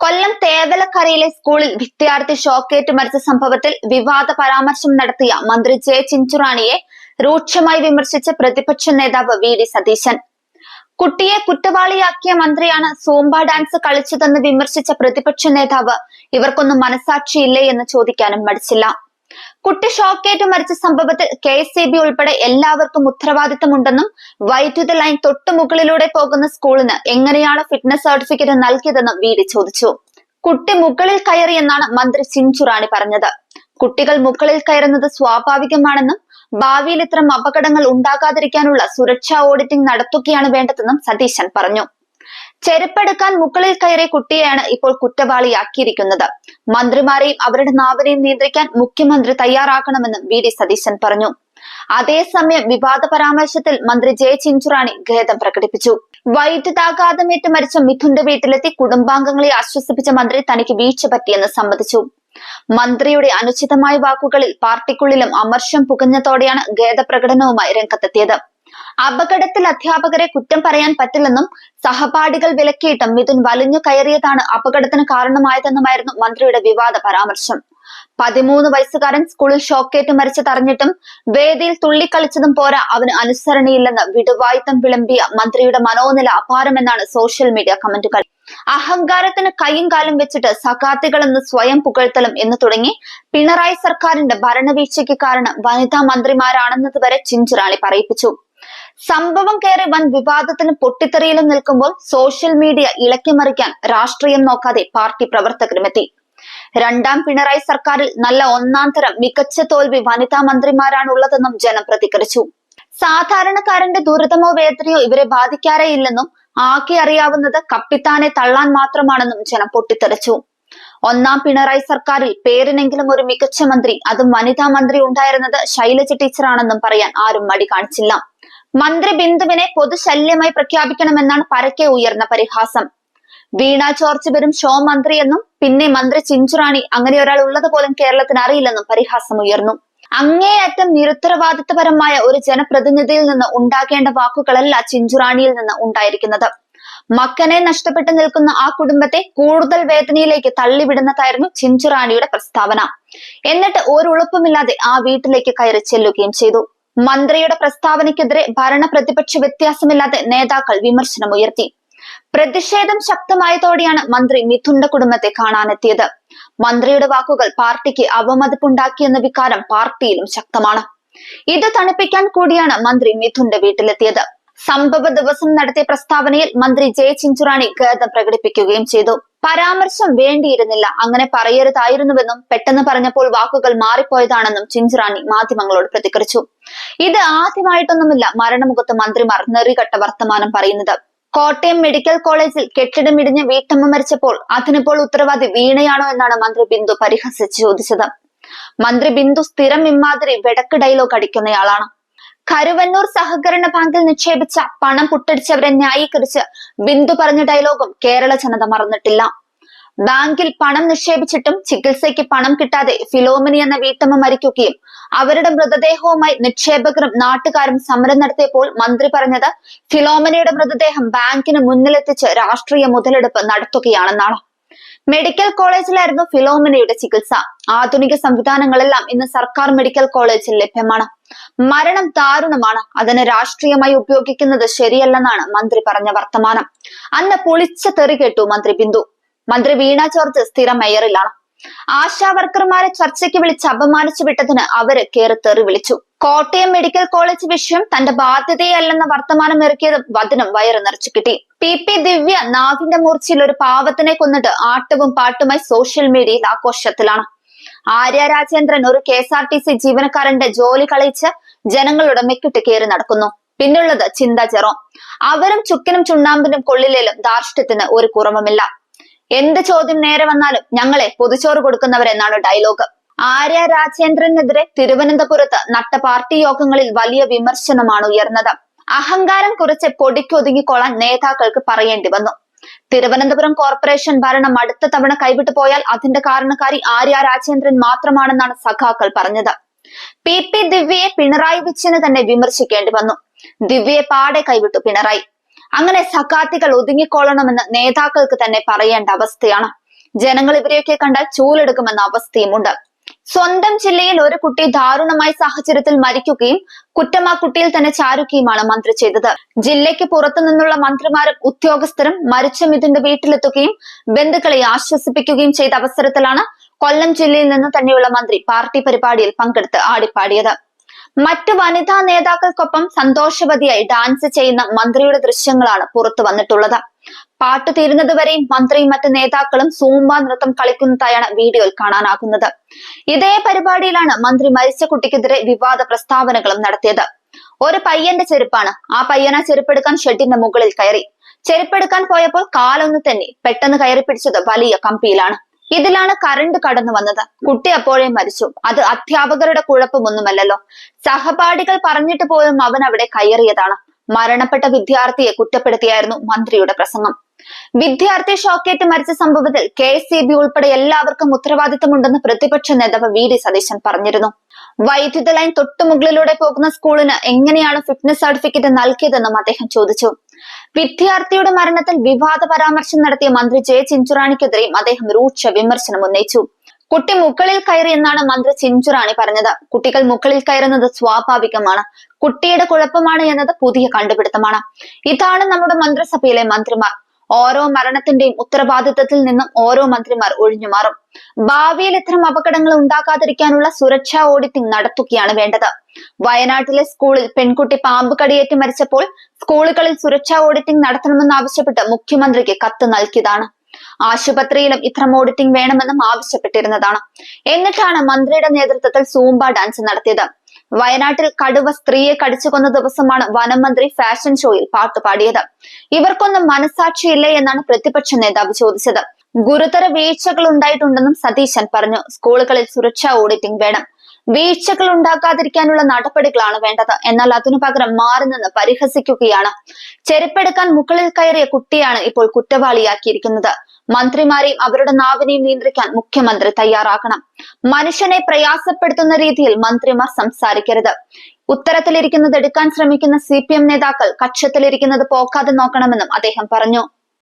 കൊല്ലം തേവലക്കരയിലെ സ്കൂളിൽ വിദ്യാർത്ഥി ഷോക്കേറ്റ് മരിച്ച സംഭവത്തിൽ വിവാദ പരാമർശം നടത്തിയ മന്ത്രി ജെ ചിഞ്ചുറാണിയെ രൂക്ഷമായി വിമർശിച്ച പ്രതിപക്ഷ നേതാവ് വി ഡി സതീശൻ. കുട്ടിയെ കുറ്റവാളിയാക്കിയ മന്ത്രിയാണ് സോംബ ഡാൻസ് കളിച്ചതെന്ന് വിമർശിച്ച പ്രതിപക്ഷ നേതാവ്. ഇവർക്കൊന്നും മനസാക്ഷിയില്ലേ എന്ന് ചോദിക്കാനും മടിച്ചില്ല. കുട്ടി ഷോക്കേറ്റ് മരിച്ച സംഭവത്തിൽ കെ എസ് ബി ഉൾപ്പെടെ എല്ലാവർക്കും ഉത്തരവാദിത്തമുണ്ടെന്നും വൈദ്യുത ലൈൻ തൊട്ടുമുകളിലൂടെ പോകുന്ന സ്കൂളിന് എങ്ങനെയാണ് ഫിറ്റ്നസ് സർട്ടിഫിക്കറ്റ് നൽകിയതെന്നും വീട് ചോദിച്ചു. കുട്ടി മുകളിൽ കയറി എന്നാണ് മന്ത്രി ചിഞ്ചുറാണി പറഞ്ഞത്. കുട്ടികൾ മുകളിൽ കയറുന്നത് സ്വാഭാവികമാണെന്നും ഭാവിയിൽ ഇത്തരം അപകടങ്ങൾ ഉണ്ടാകാതിരിക്കാനുള്ള സുരക്ഷാ ഓഡിറ്റിംഗ് നടത്തുകയാണ് വേണ്ടതെന്നും സതീശൻ പറഞ്ഞു. ചെരുപ്പെടുക്കാൻ മുകളിൽ കയറിയ കുട്ടിയെയാണ് ഇപ്പോൾ കുറ്റവാളിയാക്കിയിരിക്കുന്നത്. മന്ത്രിമാരെയും അവരുടെ നാവിനെയും നിയന്ത്രിക്കാൻ മുഖ്യമന്ത്രി തയ്യാറാക്കണമെന്നും വി ഡി സതീശൻ പറഞ്ഞു. അതേസമയം വിവാദ പരാമർശത്തിൽ മന്ത്രി ജെ ചിഞ്ചുറാണി ഖേദം പ്രകടിപ്പിച്ചു. വൈദ്യുതാഘാതമേറ്റ് മരിച്ച മിഥുന്റെ വീട്ടിലെത്തി കുടുംബാംഗങ്ങളെ ആശ്വസിപ്പിച്ച മന്ത്രി തനിക്ക് വീഴ്ച പറ്റിയെന്ന് സമ്മതിച്ചു. മന്ത്രിയുടെ അനുചിതമായ വാക്കുകളിൽ പാർട്ടിക്കുള്ളിലും അമർഷം പുകഞ്ഞതോടെയാണ് ഖേദപ്രകടനവുമായി രംഗത്തെത്തിയത്. അപകടത്തിൽ അധ്യാപകരെ കുറ്റം പറയാൻ പറ്റില്ലെന്നും സഹപാഠികൾ വിലക്കിയിട്ടും മിഥുൻ വലിഞ്ഞു കയറിയതാണ് അപകടത്തിന് കാരണമായതെന്നുമായിരുന്നു മന്ത്രിയുടെ വിവാദ പരാമർശം. പതിമൂന്ന് വയസ്സുകാരൻ സ്കൂളിൽ ഷോക്കേറ്റ് മരിച്ചു തറഞ്ഞിട്ടും വേദിയിൽ തുള്ളിക്കളിച്ചതും പോരാ അവന് അനുസരണയില്ലെന്ന് വിടുവായുത്തം വിളമ്പിയ മന്ത്രിയുടെ മനോനില അപാരമെന്നാണ് സോഷ്യൽ മീഡിയ കമന്റുകൾ. അഹങ്കാരത്തിന് കൈയും കാലും വെച്ചിട്ട് സഖാത്തികളെന്ന് സ്വയം പുകഴ്ത്തലും എന്ന് തുടങ്ങി പിണറായി സർക്കാരിന്റെ ഭരണവീഴ്ചയ്ക്ക് കാരണം വനിതാ മന്ത്രിമാരാണെന്നത് വരെ ചിഞ്ചിറാളി പറയിപ്പിച്ചു. സംഭവം കയറി വൻ വിവാദത്തിന് പൊട്ടിത്തെറിയിലും നിൽക്കുമ്പോൾ സോഷ്യൽ മീഡിയ ഇളക്കിമറിക്കാൻ രാഷ്ട്രീയം നോക്കാതെ പാർട്ടി പ്രവർത്തകരുമെത്തി. രണ്ടാം പിണറായി സർക്കാരിൽ നല്ല ഒന്നാം തരം മികച്ച തോൽവി വനിതാ മന്ത്രിമാരാണുള്ളതെന്നും ജനം പ്രതികരിച്ചു. സാധാരണക്കാരന്റെ ദുരിതമോ വേദനയോ ഇവരെ ബാധിക്കാറേയില്ലെന്നും ആകെ അറിയാവുന്നത് കപ്പിത്താനെ തള്ളാൻ മാത്രമാണെന്നും ജനം പൊട്ടിത്തെറിച്ചു. ഒന്നാം പിണറായി സർക്കാരിൽ പേരിനെങ്കിലും ഒരു മികച്ച മന്ത്രി അതും വനിതാ മന്ത്രി ഉണ്ടായിരുന്നത് ശൈലജ ടീച്ചറാണെന്നും പറയാൻ ആരും മടി കാണിച്ചില്ല. മന്ത്രി ബിന്ദുവിനെ പൊതുശല്യമായി പ്രഖ്യാപിക്കണമെന്നാണ് പരക്കെ ഉയർന്ന പരിഹാസം. വീണ ജോർജ് വരും ഷോ മന്ത്രി എന്നും പിന്നെ മന്ത്രി ചിഞ്ചുറാണി അങ്ങനെ ഒരാൾ ഉള്ളത് പോലും കേരളത്തിന് അറിയില്ലെന്നും പരിഹാസം ഉയർന്നു. അങ്ങേയറ്റം നിരുത്തരവാദിത്തപരമായ ഒരു ജനപ്രതിനിധിയിൽ നിന്ന് ഉണ്ടാകേണ്ട വാക്കുകളല്ല ചിഞ്ചുറാണിയിൽ നിന്ന് ഉണ്ടായിരിക്കുന്നത്. മക്കനെ നഷ്ടപ്പെട്ടു നിൽക്കുന്ന ആ കുടുംബത്തെ കൂടുതൽ വേദനയിലേക്ക് തള്ളിവിടുന്നതായിരുന്നു ചിഞ്ചുറാണിയുടെ പ്രസ്താവന. എന്നിട്ട് ഒരു ഉളുപ്പുമില്ലാതെ ആ വീട്ടിലേക്ക് കയറി ചെല്ലുകയും ചെയ്തു. മന്ത്രിയുടെ പ്രസ്താവനയ്ക്കെതിരെ ഭരണ പ്രതിപക്ഷ വ്യത്യാസമില്ലാതെ നേതാക്കൾ വിമർശനമുയർത്തി പ്രതിഷേധം ശക്തമായതോടെയാണ് മന്ത്രി മിഥുന്റെ കുടുംബത്തെ കാണാനെത്തിയത്. മന്ത്രിയുടെ വാക്കുകൾ പാർട്ടിക്ക് അവമതിപ്പുണ്ടാക്കിയെന്ന വികാരം പാർട്ടിയിലും ശക്തമാണ്. ഇത് തണുപ്പിക്കാൻ കൂടിയാണ് മന്ത്രി മിഥുന്റെ വീട്ടിലെത്തിയത്. സംഭവ ദിവസം നടത്തിയ പ്രസ്താവനയിൽ മന്ത്രി ജെ ചിഞ്ചുറാണി ഖേദം പ്രകടിപ്പിക്കുകയും ചെയ്തു. പരാമർശം വേണ്ടിയിരുന്നില്ല. അങ്ങനെ പറയരുതായിരുന്നുവെന്നും പെട്ടെന്ന് പറഞ്ഞപ്പോൾ വാക്കുകൾ മാറിപ്പോയതാണെന്നും ചിഞ്ചിറാണി മാധ്യമങ്ങളോട് പ്രതികരിച്ചു. ഇത് ആദ്യമായിട്ടൊന്നുമില്ല മരണമുഖത്ത് മന്ത്രിമാർ നെറികെട്ട വർത്തമാനം പറയുന്നത്. കോട്ടയം മെഡിക്കൽ കോളേജിൽ കെട്ടിടം ഇടിഞ്ഞ് വീട്ടമ്മ മരിച്ചപ്പോൾ അതിനിപ്പോൾ ഉത്തരവാദി വീണയാണോ എന്നാണ് മന്ത്രി ബിന്ദു പരിഹസിച്ച് ചോദിച്ചത്. മന്ത്രി ബിന്ദു സ്ഥിരം ഇമ്മാതിരി വെടക്ക് ഡയലോഗ് അടിക്കുന്നയാളാണ്. കരുവന്നൂർ സഹകരണ ബാങ്കിൽ നിക്ഷേപിച്ച പണം പുട്ടടിച്ചവരെ ന്യായീകരിച്ച് ബിന്ദു പറഞ്ഞ ഡയലോഗും കേരള ജനത മറന്നിട്ടില്ല. ബാങ്കിൽ പണം നിക്ഷേപിച്ചിട്ടും ചികിത്സയ്ക്ക് പണം കിട്ടാതെ ഫിലോമിനി എന്ന വീട്ടമ്മ മരിക്കുകയും അവരുടെ മൃതദേഹവുമായി നിക്ഷേപകരും നാട്ടുകാരും സമരം നടത്തിയപ്പോൾ മന്ത്രി പറഞ്ഞത് ഫിലോമിനിയുടെ മൃതദേഹം ബാങ്കിന് മുന്നിലെത്തിച്ച് രാഷ്ട്രീയ മുതലെടുപ്പ് നടത്തുകയാണെന്നാണ്. മെഡിക്കൽ കോളേജിലായിരുന്നു ഫിലോമിനയുടെ ചികിത്സ. ആധുനിക സംവിധാനങ്ങളെല്ലാം ഇന്ന് സർക്കാർ മെഡിക്കൽ കോളേജിൽ ലഭ്യമാണ്. മരണം ദാരുണമാണ്. അതിനെ രാഷ്ട്രീയമായി ഉപയോഗിക്കുന്നത് ശരിയല്ലെന്നാണ് മന്ത്രി പറഞ്ഞ വർത്തമാനം. അന്ന് പൊളിച്ച തെറി കേട്ടു മന്ത്രി ബിന്ദു. മന്ത്രി വീണ ജോർജ് സ്ഥിരം മേയറിലാണ്. ആശാ വർക്കർമാരെ ചർച്ചയ്ക്ക് വിളിച്ച് അപമാനിച്ചു വിട്ടതിന് അവർ കേറി തെറി വിളിച്ചു. കോട്ടയം മെഡിക്കൽ കോളേജ് വിഷയം തന്റെ ബാധ്യതയല്ലെന്ന വർത്തമാനം ഇറക്കിയത് വചനം വയറ് നിറച്ചു കിട്ടി. പി പി ദിവ്യ നാഗിന്റെ മൂർച്ചയിൽ ഒരു പാവത്തിനെ കൊന്നിട്ട് ആട്ടവും പാട്ടുമായി സോഷ്യൽ മീഡിയയിൽ ആഘോഷത്തിലാണ്. ആര്യ രാജേന്ദ്രൻ ഒരു K S R T C ജീവനക്കാരന്റെ ജോലി കളയിച്ച് ജനങ്ങളുടെ മെക്കിട്ട് കയറി നടക്കുന്നു. പിന്നുള്ളത് ചിന്ത ചെറോ അവരും ചുക്കിനും ചുണ്ണാമ്പിനും കൊള്ളിലേലും ധാർഷ്ട്യത്തിന് ഒരു കുറവുമില്ല. എന്ത് ചോദ്യം നേരെ വന്നാലും ഞങ്ങളെ പൊതുച്ചോറ് കൊടുക്കുന്നവരെന്നാണ് ഡയലോഗ് ആര്യ രാജേന്ദ്രനെതിരെ തിരുവനന്തപുരത്ത് നട്ട പാർട്ടി യോഗങ്ങളിൽ വലിയ വിമർശനമാണ് ഉയർന്നത്. അഹങ്കാരം കുറിച്ച് പൊടിക്കൊതുങ്ങിക്കൊള്ളാൻ നേതാക്കൾക്ക് പറയേണ്ടി വന്നു. തിരുവനന്തപുരം കോർപ്പറേഷൻ ഭരണം അടുത്ത തവണ കൈവിട്ടു പോയാൽ അതിന്റെ കാരണക്കാരി ആര്യ രാജേന്ദ്രൻ മാത്രമാണെന്നാണ് സഖാക്കൾ പറഞ്ഞത്. പി. പി. ദിവ്യയെ പിണറായി വിജയന് തന്നെ വിമർശിക്കേണ്ടി വന്നു. ദിവ്യയെ പാടെ കൈവിട്ടു പിണറായി. അങ്ങനെ സഖാത്തികൾ ഒതുങ്ങിക്കൊള്ളണമെന്ന് നേതാക്കൾക്ക് തന്നെ പറയേണ്ട അവസ്ഥയാണ്. ജനങ്ങൾ ഇവരെയൊക്കെ കണ്ടാൽ ചൂലെടുക്കുമെന്ന അവസ്ഥയുമുണ്ട്. സ്വന്തം ജില്ലയിൽ ഒരു കുട്ടി ദാരുണമായ സാഹചര്യത്തിൽ മരിക്കുകയും കുറ്റം ആ കുട്ടിയിൽ തന്നെ ചാരുകയുമാണ് മന്ത്രി ചെയ്തത്. ജില്ലയ്ക്ക് പുറത്തു നിന്നുള്ള മന്ത്രിമാരും ഉദ്യോഗസ്ഥരും മരിച്ച മിഥുന്റെ വീട്ടിലെത്തുകയും ബന്ധുക്കളെ ആശ്വസിപ്പിക്കുകയും ചെയ്ത അവസരത്തിലാണ് കൊല്ലം ജില്ലയിൽ നിന്ന് തന്നെയുള്ള മന്ത്രി പാർട്ടി പരിപാടിയിൽ പങ്കെടുത്ത് ആടിപ്പാടിയത്. മറ്റ് വനിതാ നേതാക്കൾക്കൊപ്പം സന്തോഷവതിയായി ഡാൻസ് ചെയ്യുന്ന മന്ത്രിയുടെ ദൃശ്യങ്ങളാണ് പുറത്തു വന്നിട്ടുള്ളത്. പാട്ട് തീരുന്നതുവരെയും മന്ത്രിയും മറ്റ് നേതാക്കളും സൂമ്പ നൃത്തം കളിക്കുന്നതായാണ് വീഡിയോയിൽ കാണാനാകുന്നത്. ഇതേ പരിപാടിയിലാണ് മന്ത്രി മരിച്ച കുട്ടിക്കെതിരെ വിവാദ പ്രസ്താവനകളും നടത്തിയത്. ഒരു പയ്യന്റെ ചെരുപ്പാണ്. ആ പയ്യന ചെരുപ്പെടുക്കാൻ ഷെഡിന്റെ മുകളിൽ കയറി. ചെരുപ്പെടുക്കാൻ പോയപ്പോൾ കാലൊന്ന് തന്നെ. പെട്ടെന്ന് കയറി പിടിച്ചത് വലിയ കമ്പിയിലാണ്. ഇതിലാണ് കറണ്ട് കടന്നു വന്നത്. കുട്ടി അപ്പോഴേ മരിച്ചു. അത് അധ്യാപകരുടെ കുഴപ്പമൊന്നുമല്ലല്ലോ. സഹപാഠികൾ പറഞ്ഞിട്ട് പോലും അവൻ അവിടെ കയറിയതാണ്. മരണപ്പെട്ട വിദ്യാർത്ഥിയെ കുറ്റപ്പെടുത്തിയായിരുന്നു മന്ത്രിയുടെ പ്രസംഗം. വിദ്യാർത്ഥി ഷോക്കേറ്റ് മരിച്ച സംഭവത്തിൽ കെ എസ് സി ബി ഉൾപ്പെടെ എല്ലാവർക്കും ഉത്തരവാദിത്തമുണ്ടെന്ന് പ്രതിപക്ഷ നേതാവ് വി ഡി സതീശൻ പറഞ്ഞിരുന്നു. വൈദ്യുത ലൈൻ തൊട്ടുമുകളിലൂടെ പോകുന്ന സ്കൂളിന് എങ്ങനെയാണ് ഫിറ്റ്നസ് സർട്ടിഫിക്കറ്റ് നൽകിയതെന്നും അദ്ദേഹം ചോദിച്ചു. വിദ്യാർത്ഥിയുടെ മരണത്തിൽ വിവാദ പരാമർശം നടത്തിയ മന്ത്രി ജെ ചിഞ്ചുറാണിക്കെതിരെയും അദ്ദേഹം രൂക്ഷ വിമർശനം ഉന്നയിച്ചു. കുട്ടി മുകളിൽ കയറി എന്നാണ് മന്ത്രി ചിഞ്ചുറാണി പറഞ്ഞത്. കുട്ടികൾ മുകളിൽ കയറുന്നത് സ്വാഭാവികമാണ്. കുട്ടിയുടെ കുഴപ്പമാണ് എന്നത് പുതിയ കണ്ടുപിടുത്തമാണ്. ഇതാണ് നമ്മുടെ മന്ത്രിസഭയിലെ മന്ത്രിമാർ. ഓരോ മരണത്തിന്റെയും ഉത്തരവാദിത്തത്തിൽ നിന്നും ഓരോ മന്ത്രിമാർ ഒഴിഞ്ഞു മാറും. ഭാവിയിൽ ഇത്തരം അപകടങ്ങൾ ഉണ്ടാകാതിരിക്കാനുള്ള സുരക്ഷാ ഓഡിറ്റിംഗ് നടത്തുകയാണ് വേണ്ടത്. വയനാട്ടിലെ സ്കൂളിൽ പെൺകുട്ടി പാമ്പ് കടിയേറ്റ് മരിച്ചപ്പോൾ സ്കൂളുകളിൽ സുരക്ഷാ ഓഡിറ്റിംഗ് നടത്തണമെന്നാവശ്യപ്പെട്ട് മുഖ്യമന്ത്രിക്ക് കത്ത് നൽകിയതാണ്. ആശുപത്രിയിലും ഇത്തരം ഓഡിറ്റിംഗ് വേണമെന്നും ആവശ്യപ്പെട്ടിരുന്നതാണ്. എന്നിട്ടാണ് മന്ത്രിയുടെ നേതൃത്വത്തിൽ സൂംബ ഡാൻസ് നടത്തിയത്. വയനാട്ടിൽ കടുവ സ്ത്രീയെ കടിച്ചു കൊന്ന ദിവസമാണ് വനം മന്ത്രി ഫാഷൻ ഷോയിൽ പാട്ട് പാടിയത്. ഇവർക്കൊന്നും മനസാക്ഷിയില്ലേ എന്നാണ് പ്രതിപക്ഷ നേതാവ് ചോദിച്ചത്. ഗുരുതര വീഴ്ചകൾ ഉണ്ടായിട്ടുണ്ടെന്നും സതീശൻ പറഞ്ഞു. സ്കൂളുകളിൽ സുരക്ഷാ ഓഡിറ്റിംഗ് വേണം. വീഴ്ചകൾ ഉണ്ടാക്കാതിരിക്കാനുള്ള നടപടികളാണ് വേണ്ടത്. എന്നാൽ അതിനു പകരം മാറി നിന്ന് പരിഹസിക്കുകയാണ്. ചെരുപ്പെടുക്കാൻ മുകളിൽ കയറിയ കുട്ടിയാണ് ഇപ്പോൾ കുറ്റവാളിയാക്കിയിരിക്കുന്നത്. മന്ത്രിമാരെയും അവരുടെ നാവിനെയും നിയന്ത്രിക്കാൻ മുഖ്യമന്ത്രി തയ്യാറാക്കണം മനുഷ്യനെ പ്രയാസപ്പെടുത്തുന്ന രീതിയിൽ മന്ത്രിമാർ സംസാരിക്കരുത്. ഉത്തരത്തിലിരിക്കുന്നത് എടുക്കാൻ ശ്രമിക്കുന്ന സി പി എം നേതാക്കൾ കക്ഷത്തിലിരിക്കുന്നത് പോക്കാതെ നോക്കണമെന്നും അദ്ദേഹം പറഞ്ഞു.